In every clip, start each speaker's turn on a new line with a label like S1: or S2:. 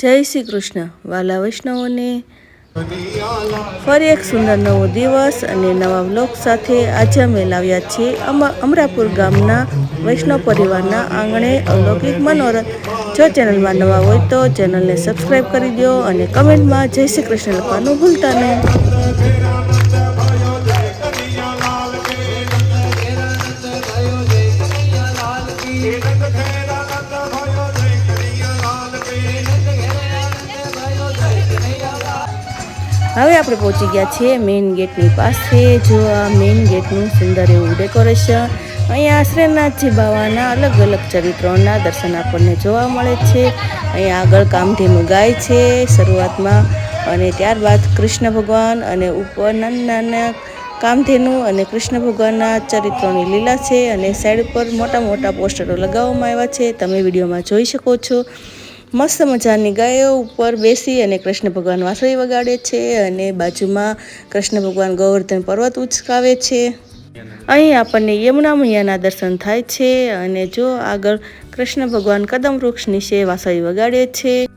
S1: જય શ્રી કૃષ્ણ. વાલા વૈષ્ણવોને ફરી એક સુંદર નવો દિવસ અને નવા વ્લોગ સાથે આજે અમે લાવ્યા છીએ અમરાપુર ગામના વૈષ્ણવ પરિવારના આંગણે અલૌકિક મનોરથ. જો ચેનલમાં નવા હોય તો ચેનલને સબસ્ક્રાઈબ કરી દો અને કમેન્ટમાં જય શ્રી કૃષ્ણ લખવાનું ભૂલતા નહીં. હવે આપણે પહોંચી ગયા છીએ મેઇન ગેટની પાસે. જો આ મેઇન ગેટનું સુંદર એવું ડેકોરેશન અહીંયા આશ્રયનાથજી બાવાના અલગ અલગ ચરિત્રોના દર્શન આપણને જોવા મળે છે. અહીંયા આગળ કામધેનું ગાય છે શરૂઆતમાં અને ત્યારબાદ કૃષ્ણ ભગવાન અને ઉપર નાના કામધેનુ અને કૃષ્ણ ભગવાનના ચરિત્રોની લીલા છે અને સાઈડ પર મોટા મોટા પોસ્ટરો લગાવવામાં આવ્યા છે. તમે વિડીયોમાં જોઈ શકો છો. મસ્ત મજાની ગાયો ઉપર બેસી અને કૃષ્ણ ભગવાન વાંસળી વગાડે છે અને બાજુમાં કૃષ્ણ ભગવાન ગોવર્ધન પર્વત ઉચકાવે છે. અહીં આપણને યમુના મૈયાના દર્શન થાય છે અને જો આગળ કૃષ્ણ ભગવાન કદમ વૃક્ષ નીચે વાંસળી વગાડે છે.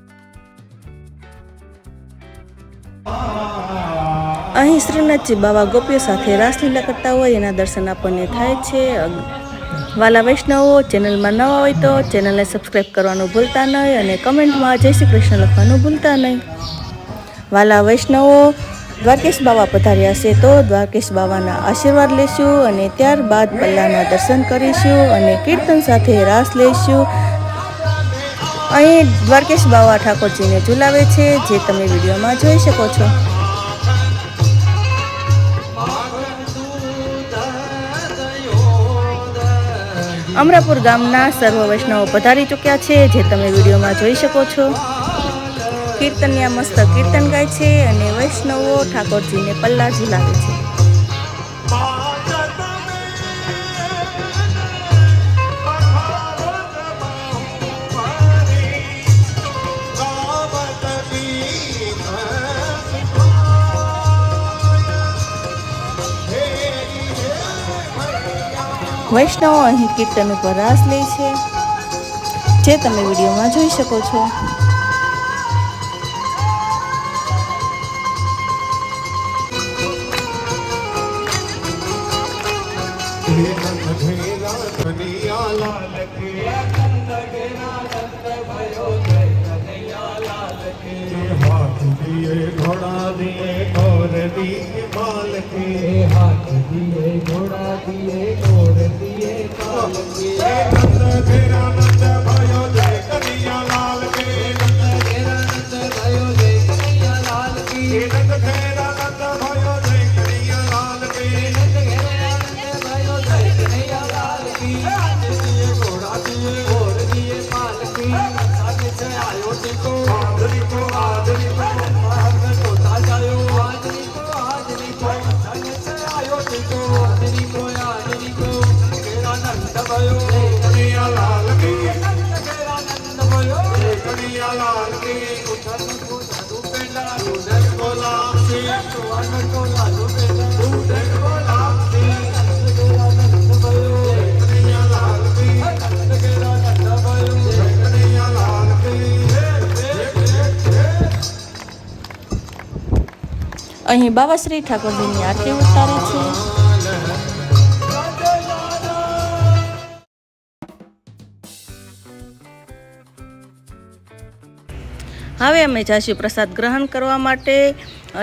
S1: અહીં શ્રીનાથજી બાવા ગોપીઓ સાથે રાસલીલા કરતા હોય એના દર્શન આપણને થાય છે. વાલા વૈષ્ણવો, ચેનલમાં નવા હોય તો ચેનલને સબસ્ક્રાઈબ કરવાનું ભૂલતા નહીં અને કમેન્ટમાં જય શ્રી કૃષ્ણ લખવાનું ભૂલતા નહીં. વાલા વૈષ્ણવો, દ્વારકેશ બાવા પધાર્યા છે તો દ્વારકેશ બાવાના આશીર્વાદ લેશું અને ત્યારબાદ પલ્લાના દર્શન કરીશું અને કીર્તન સાથે રાસ લઈશું અહીં દ્વારકેશ બાવા ઠાકોરજીને ઝુલાવે છે, જે તમે વિડીયોમાં જોઈ શકો છો. અમરાપુર ગામના સર્વ વૈષ્ણવો પધારી ચૂક્યા છે, જે તમે વિડીયોમાં જોઈ શકો છો. કીર્તનિયા મસ્ત કીર્તન ગાય છે અને વૈષ્ણવો ઠાકોરજીને પલ્લા ઝુલાવે છે. વૈષ્ણવો અહીં કીર્તન ઉપર રાસ લે છે જે તમે વિડીયોમાં જોઈ શકો છો.
S2: दिए घोड़ा दिए और दिए बाल के
S3: हाथ दिए घोड़ा दिए और दिए बाल के
S2: नंद तेरा नंद भयो
S3: जय कन्हैया लाल के
S2: नंद तेरा नंद भयो जय कन्हैया लाल की
S3: नंद तेरा नंद भयो जय कन्हैया लाल के नंद तेरा नंद भयो
S2: जय कन्हैया
S3: लाल की हाथ दिए
S2: घोड़ा दिए और
S3: दिए बाल की आयो
S2: टिको आंधरी को
S1: અહીં બાવાશ્રી ઠાકોરજીની આરતી ઉતારે છે. હવે અમે જાશું પ્રસાદ ગ્રહણ કરવા માટે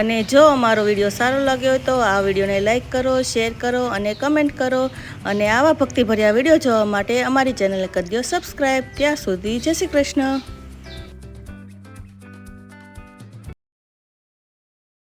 S1: અને જો અમારો વીડિયો સારો લાગ્યો હોય તો આ વિડીયોને લાઇક કરો, શેર કરો અને કમેન્ટ કરો. અને આવા ભક્તિભર્યા વીડિયો જોવા માટે અમારી ચેનલને કરી દો સબસ્ક્રાઈબ ત્યાં સુધી જય શ્રી કૃષ્ણ.